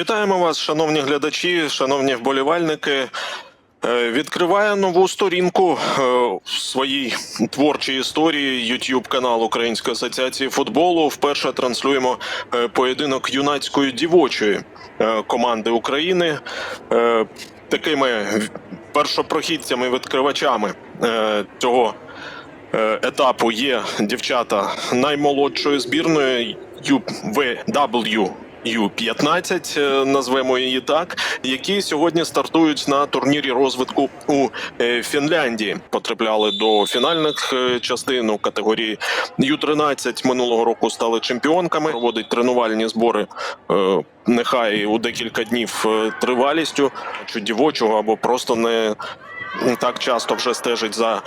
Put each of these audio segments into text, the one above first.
Вітаємо вас, шановні глядачі, шановні вболівальники. Е, Відкриває нову сторінку е, в своїй творчій історії YouTube канал Української асоціації футболу. Вперше транслюємо е, поєдинок юнацької дівочої команди України. Такими першопрохідцями відкривачами цього етапу є дівчата наймолодшої збірної UVW Ю-15, е, назвемо її так, які сьогодні стартують на турнірі розвитку у е, Фінляндії. Потрапляли до фінальних е, частин у категорії Ю-13 минулого року стали чемпіонками. Проводить тренувальні збори. Нехай у декілька днів тривалістю, чи дівочого, або просто не так часто вже стежить за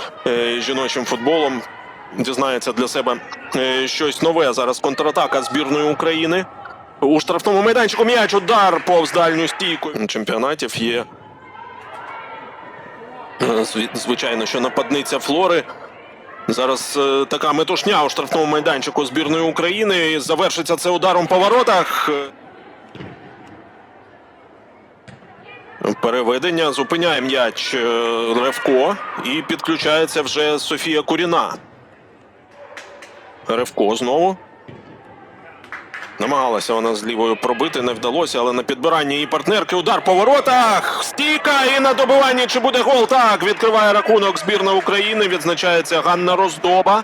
жіночим футболом. Дізнається для себе щось нове. Зараз контратака збірної України. У штрафному майданчику м'яч удар повз дальню стійку. Чемпіонатів є. е, Звичайно, що нападниця Флори. Зараз е, така метушня у штрафному майданчику збірної України. Завершиться це ударом по воротах. Переведення зупиняє м'яч е, Ревко і підключається вже Софія Куріна. Ревко знову. Намагалася вона з лівою пробити, не вдалося, але на підбиранні її партнерки удар по воротах. Стійка і на добиванні чи буде гол? Так, відкриває рахунок збірна України. Відзначається Ганна Роздоба.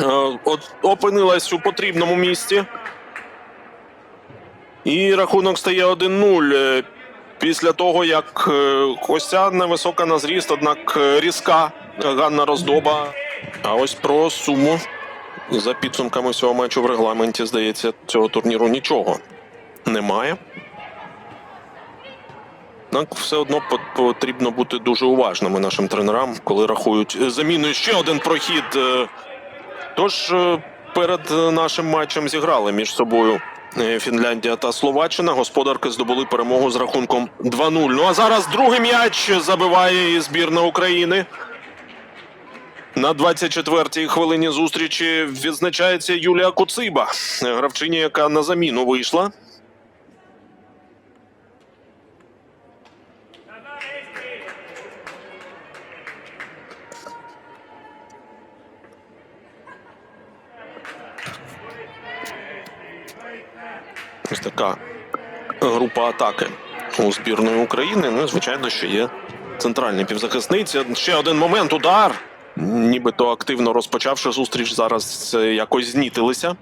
Е, От опинилась у потрібному місці. І рахунок стає 1-0. е, Після того, як е, ось невисока на зріст, однак е, різка Ганна Роздоба. А ось про суму за підсумками всього матчу в регламенті, здається, цього турніру нічого немає. Однак все одно потрібно бути дуже уважними нашим тренерам, коли рахують заміну. Ще один прохід. е, Тож е, перед нашим матчем зіграли між собою е, Фінляндія та Словаччина. Господарки здобули перемогу з рахунком 2-0. Ну а зараз другий м'яч забиває і збірна України. На 24-й хвилині зустрічі відзначається Юлія Куциба, гравчиня, яка на заміну вийшла. Ось така група атаки у збірної України. Ну, звичайно, що є центральний півзахисниці. Ще один момент. Удар. Нібито активно розпочавши зустріч, зараз е, якось знітилися.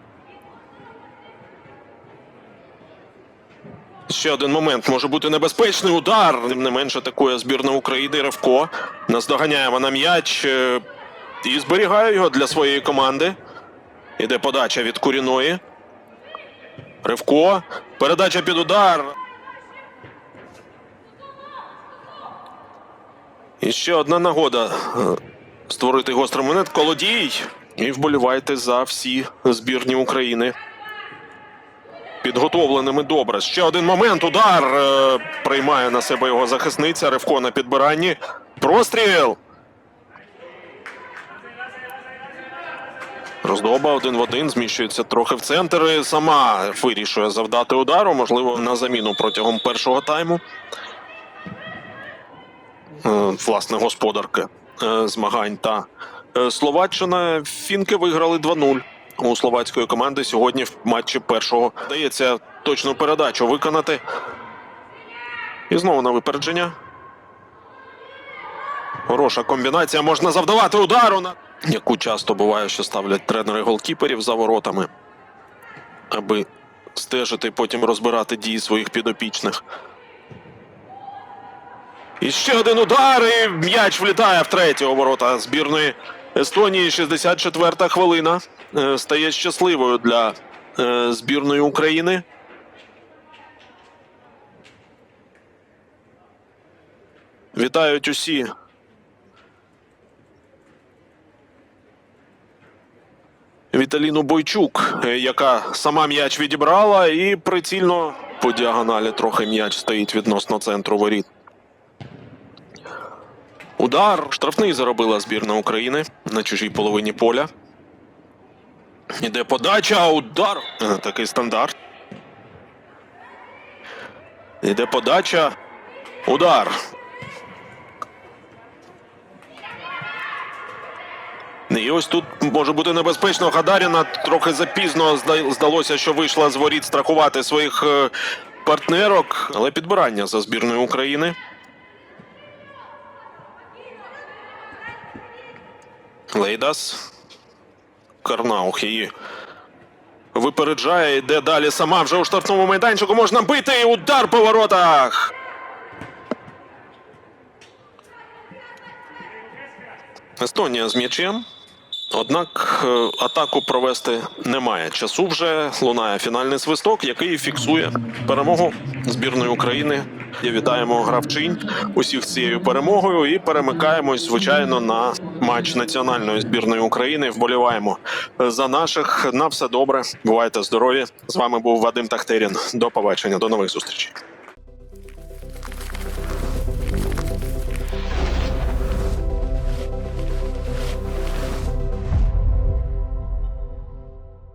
Ще один момент може бути небезпечний удар. Тим не менше атакує збірна України Ревко. Наздоганяє вона м'яч е, і зберігає його для своєї команди. Іде подача від Куріної. Ривко. Передача під удар. І ще одна нагода створити гострий монет. Колодій. І вболівайте за всі збірні України. Підготовленими добре. Ще один момент. Удар. е, Приймає на себе його захисниця. Ривко на підбиранні. Простріл. Роздоба один в один зміщується трохи в центр. Сама вирішує завдати удару, можливо, на заміну протягом першого тайму. Е, Власне, господарки змагань та е, Словаччина. Фінки виграли 2-0 у словацької команди сьогодні в матчі першого. Дається точну передачу виконати. І знову на випередження. Хороша комбінація. Можна завдавати удару. На... Яку часто буває, що ставлять тренери голкіперів за воротами, аби стежити, потім розбирати дії своїх підопічних. І ще один удар, і м'яч влітає в треті ворота збірної Естонії. 64-та хвилина е, стає щасливою для е, збірної України. Вітають усі Віталіну Бойчук, е, яка сама м'яч відібрала і прицільно по діагоналі трохи м'яч стоїть відносно центру воріт. Удар штрафний заробила збірна України на чужій половині поля. Іде подача, удар. Е, Такий стандарт. Йде подача. Удар. І ось тут може бути небезпечно. Гадаріна трохи запізно здалося, що вийшла з воріт страхувати своїх е, партнерок, але підбирання за збірною України. Лейдас. Карнаух її випереджає, йде далі сама вже у штрафному майданчику. Можна бити удар по воротах. Естонія з м'ячем. Однак е, атаку провести немає часу. Вже лунає фінальний свисток, який фіксує перемогу збірної України. І вітаємо гравчинь усіх цією перемогою і перемикаємось, звичайно, на матч національної збірної України. Вболіваємо за наших. На все добре. Бувайте здорові. З вами був Вадим Тахтерін. До побачення, до нових зустрічей.